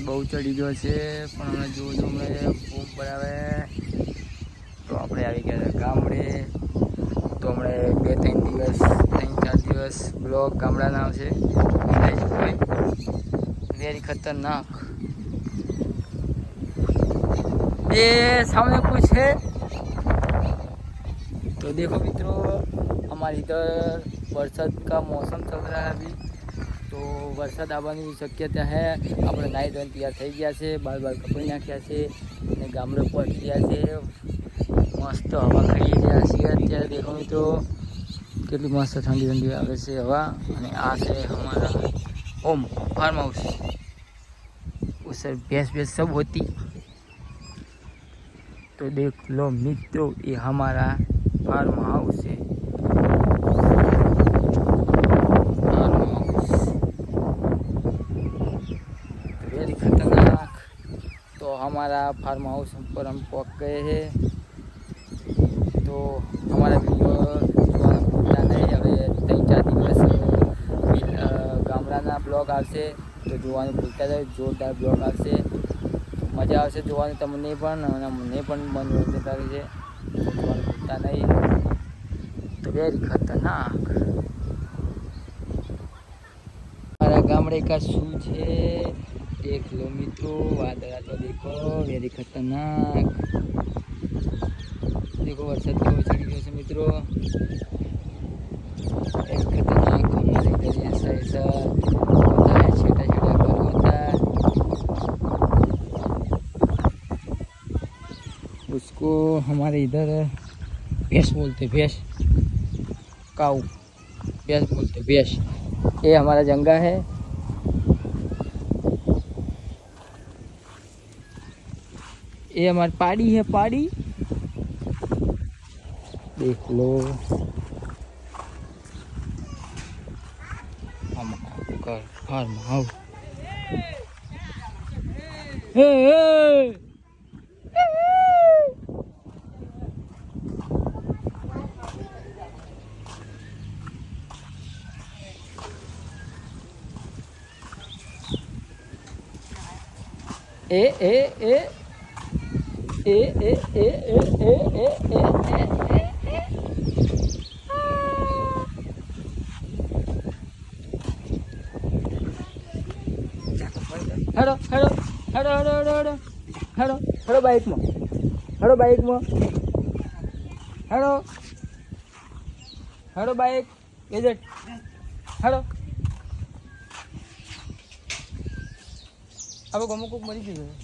વરસાદ બહુ ચડી ગયો છે પણ અમે જો જો અમે ફોમ ભરાવે તો આપણે આવી ગયા ગામડે તો હમણે બે ત્રણ દિવસ ત્રણ ચાર દિવસ બ્લોક ગામડાના આવશે વેરી ખતરનાક એ સામે કુછ છે તો દેખો મિત્રો અમારી इधर વરસાદ કા મોસમ चल रहा है તો વરસાદ આવવાની શક્યતા છે આપણે નાઈટ હોય તૈયાર થઈ ગયા છે બાય બાય કપડી નાખ્યા છે અને ગામડે પહોંચ્યા છે મસ્ત હવા ખઈએ રહ્યા છીએ અત્યારે દેખો મિત્રો કેટલી મસ્ત ઠંડી-વંડી આવે છે હવા અને આ છે અમારું ઓમ ફાર્મ હાઉસ ઉસર બેસ બેસ બધું હતી તો દેખ લો મિત્રો એ અમારું ફાર્મ હાઉસ છે तो हमारा फार्म हाउस पर हम पहुँच गए हैं तो हमारा वीडियो नहीं हमें तीन चार દિવસ ગામડાના બ્લોગ આવશે તો જોવાનું ભૂલતા જાય જોરદાર બ્લોગ આવશે મજા આવશે જોવાની તમને પણ અને મને પણ મનોરંજન કરે છે જોવાનું ભૂલતા નહીં તો વેરી ખતરનાક મારા ગામડે કાં શું છે देख लो मित्रों वादा देखो वेरी खतरनाक देखो बरसात वर्षा तो चढ़ी से मित्रों उसको हमारे इधर भैंस बोलते भैंस काऊ भैंस बोलते भैंस ये हमारा जंगा है ये हमारी पहाड़ी है पहाड़ी देख लो हम कर फार्म हाउ ए ए ए એ એ એ એ એ એ એ એ એ હેડો હેડો હેડો હેડો હેડો હેડો હેડો હેડો બાઇકમાં હેડો બાઇકમાં હેડો હેડો બાઇક એજેટ હેડો હવે ગમુક મરી ગયું